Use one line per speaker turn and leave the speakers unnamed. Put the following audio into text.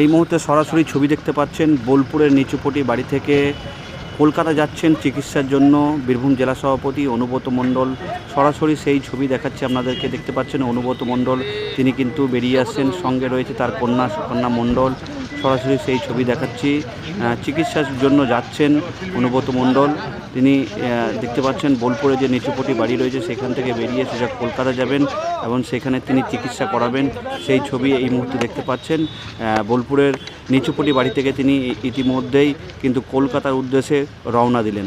এই মুহূর্তে সরাসরি ছবি দেখতে পাচ্ছেন বোলপুরের নিচুপটি বাড়ি থেকে কলকাতা যাচ্ছেন চিকিৎসার জন্য বীরভূম জেলা সভাপতি অনুব্রত মণ্ডল। সরাসরি সেই ছবি দেখাচ্ছে আপনাদেরকে, দেখতে পাচ্ছেন অনুব্রত মণ্ডল। তিনি কিন্তু বেরিয়ে আসছেন, সঙ্গে রয়েছে তার কন্যা, সুকন্যা মণ্ডল। সরাসরি সেই ছবি দেখাচ্ছি। চিকিৎসার জন্য যাচ্ছেন অনুব্রত মণ্ডল। তিনি দেখতে পাচ্ছেন বোলপুরে যে নিচুপটি বাড়ি রয়েছে, সেখান থেকে বেরিয়ে সোজা কলকাতা যাবেন এবং সেখানে তিনি চিকিৎসা করাবেন। সেই ছবি এই মুহূর্তে দেখতে পাচ্ছেন। বোলপুরের নিচুপটি বাড়ি থেকে তিনি ইতিমধ্যেই কিন্তু কলকাতার উদ্দেশ্যে রওনা দিলেন।